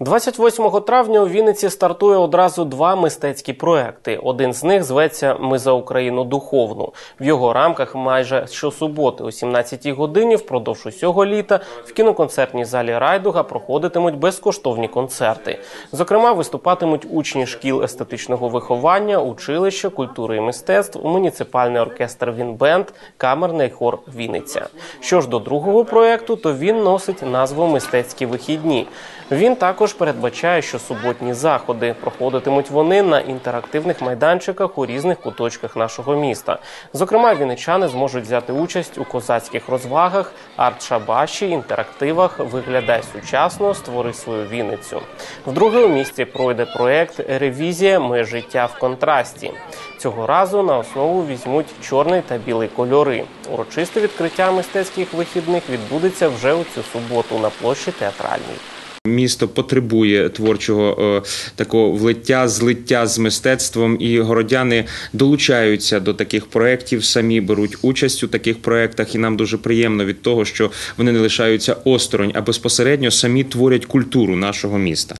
28 травня у Вінниці стартує одразу два мистецькі проекти. Один з них зветься Ми за Україну духовну. В його рамках майже щосуботи о 17-й годині впродовж усього літа в кіноконцертній залі Райдуга проходитимуть безкоштовні концерти. Зокрема, виступатимуть учні шкіл естетичного виховання, училища культури і мистецтв, муніципальний оркестр Вінбенд, камерний хор Вінниця. Що ж до другого проекту, то він носить назву Мистецькі вихідні. Він також передбачає, що суботні заходи проходитимуть вони на інтерактивних майданчиках у різних куточках нашого міста. Зокрема, вінничани зможуть взяти участь у козацьких розвагах, арт-шабаші, інтерактивах Виглядай сучасно, створи свою Вінницю. Вдруге у місті пройде проект Ревізія Моє життя в контрасті. Цього разу на основу візьмуть чорний та білий кольори. Урочисте відкриття мистецьких вихідних відбудеться вже у цю суботу на площі театральній. Місто потребує творчого е, такого влиття, злиття з мистецтвом, і городяни долучаються до таких проєктів, самі беруть участь у таких проєктах, і нам дуже приємно від того, що вони не лишаються осторонь, а безпосередньо самі творять культуру нашого міста.